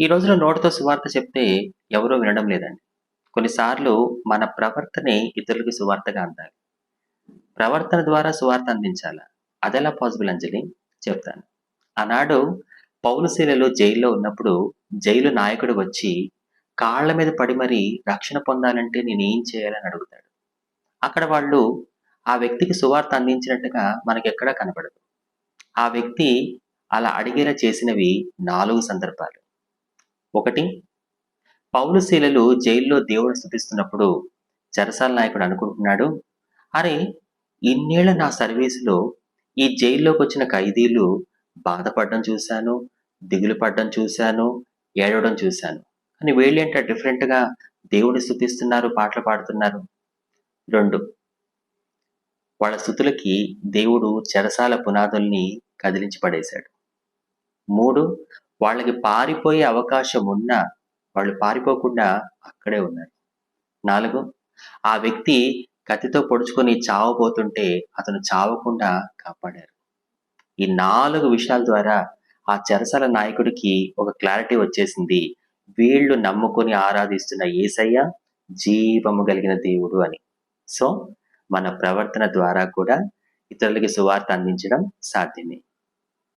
ఈ రోజులో నోటితో సువార్త చెప్తే ఎవరూ వినడం లేదండి. కొన్నిసార్లు మన ప్రవర్తనే ఇతరులకి సువార్తగా అందాలి. ప్రవర్తన ద్వారా సువార్త అందించాలా? అదెలా పాసిబుల్ అంజలి? చెప్తాను. ఆనాడు పౌలు జైల్లో ఉన్నప్పుడు జైలు నాయకుడు వచ్చి కాళ్ళ మీద పడి మరీ రక్షణ పొందాలంటే నేనేం చేయాలని అడుగుతాడు. అక్కడ వాళ్ళు ఆ వ్యక్తికి సువార్త అందించినట్టుగా మనకెక్కడా కనపడదు. ఆ వ్యక్తి అలా అడిగేలా చేసినవి నాలుగు సందర్భాలు. ఒకటి పౌలు శీలలు జైల్లో దేవుడిని స్తుతిస్తున్నప్పుడు చెరసాల నాయకుడు అనుకుంటున్నాడు, అరే! ఇన్నేళ్ళ నా సర్వీసులో ఈ జైల్లోకి వచ్చిన ఖైదీలు బాధపడడం చూశాను, దిగులు పడడం చూశాను, ఏడవడం చూశాను. కానీ వీళ్ళేంట డిఫరెంట్‌గా దేవుడిని స్థుతిస్తున్నారు పాటలు పాడుతున్నారు. రెండు వాళ్ళ స్థుతులకి దేవుడు చెరసాల పునాదుల్ని కదిలించి పడేశాడు. మూడు వాళ్ళకి పారిపోయే అవకాశం ఉన్నా వాళ్ళు పారిపోకుండా అక్కడే ఉన్నారు. నాలుగు ఆ వ్యక్తి కత్తితో పొడుచుకొని చావబోతుంటే అతను చావకుండా కాపాడారు. ఈ నాలుగు విషయాల ద్వారా ఆ చెరసాల నాయకుడికి ఒక క్లారిటీ వచ్చేసింది. వీళ్ళు నమ్ముకొని ఆరాధిస్తున్న ఏసయ్య జీవము కలిగిన దేవుడు అని. సో, మన ప్రవర్తన ద్వారా కూడా ఇతరులకి సువార్త అందించడం సాధ్యమే.